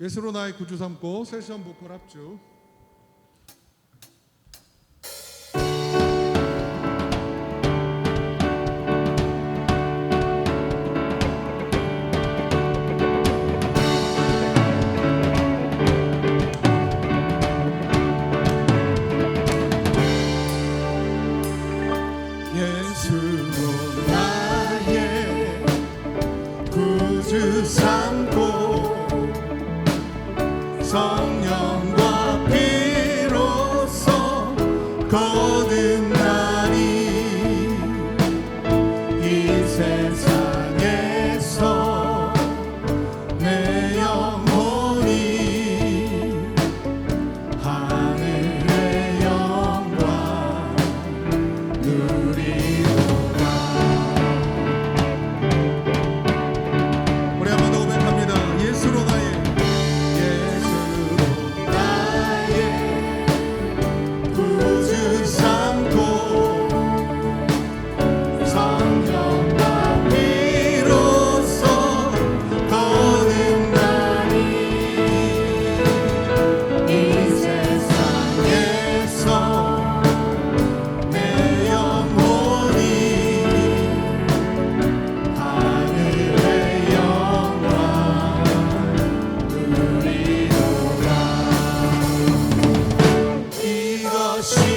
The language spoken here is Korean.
예수로 나의 구주 삼고 세션 보컬 합주. 구주 삼고 성령과 피로써 거듭나 she